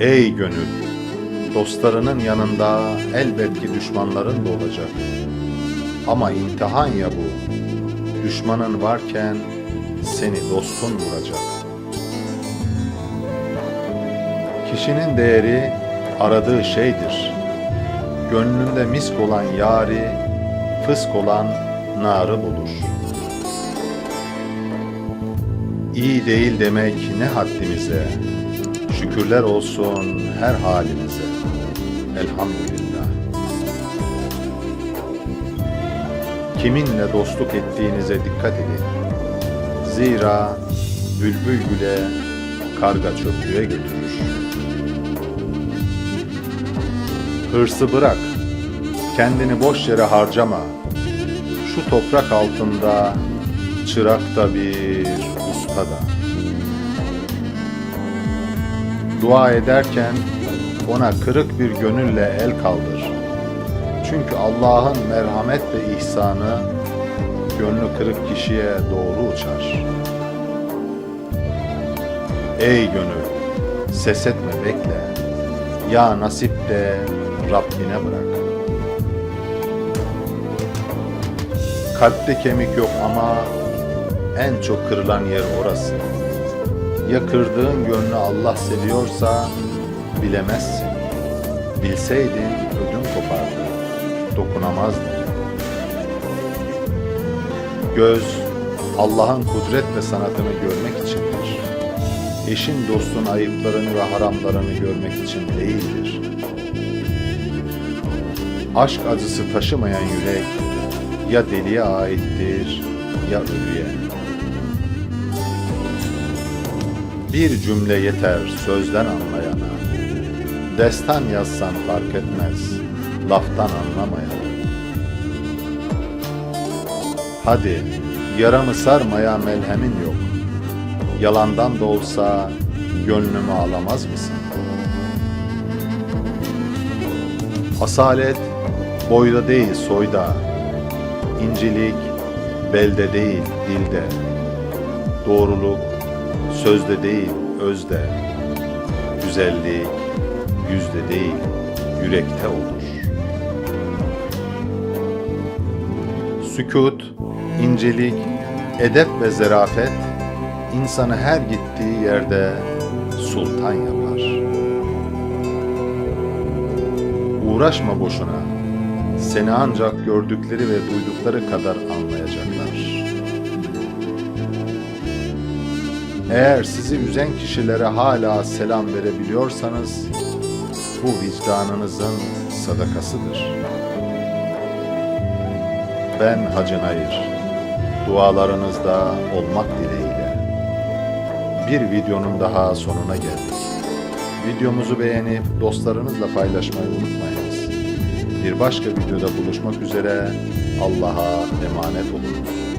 Ey gönül! Dostlarının yanında elbet ki düşmanların da olacak. Ama imtihan ya bu. Düşmanın varken seni dostun vuracak. Kişinin değeri aradığı şeydir. Gönlünde misk olan yari, fısk olan narı bulur. İyi değil demek ne haddimize, şükürler olsun her halimize. Elhamdülillah. Kiminle dostluk ettiğinize dikkat edin. Zira bülbül güle, karga çöplüğe götürür. Hırsı bırak, kendini boş yere harcama. Şu toprak altında çırak da bir, usta da. Dua ederken ona kırık bir gönülle el kaldır. Çünkü Allah'ın merhamet ve ihsanı gönlü kırık kişiye doğru uçar. Ey gönül, ses etme bekle. Ya nasip de Rabbine bırak. Kalpte kemik yok ama en çok kırılan yer orası. Ya kırdığın gönlü Allah seviyorsa bilemezsin. Bilseydin ödüm kopardı, dokunamazdın. Göz Allah'ın kudret ve sanatını görmek içindir. Eşin dostun ayıplarını ve haramlarını görmek için değildir. Aşk acısı taşımayan yürek ya deliye aittir ya ölüye. Bir cümle yeter sözden anlayana. Destan yazsan fark etmez, laftan anlamayana. Hadi, yaramı sarmaya melhemin yok. Yalandan da olsa gönlümü alamaz mısın? Asalet boyda değil soyda, İncilik belde değil dilde, doğruluk sözde değil özde, güzellik yüzde değil yürekte olur. Sükut, incelik, edep ve zerafet insanı her gittiği yerde sultan yapar. Uğraşma boşuna. Seni ancak gördükleri ve duydukları kadar anlayacaklar. Eğer sizi üzen kişilere hala selam verebiliyorsanız, bu vicdanınızın sadakasıdır. Ben Hacı Nayır, dualarınızda olmak dileğiyle. Bir videonun daha sonuna geldik. Videomuzu beğenip dostlarınızla paylaşmayı unutmayınız. Bir başka videoda buluşmak üzere Allah'a emanet olunuz.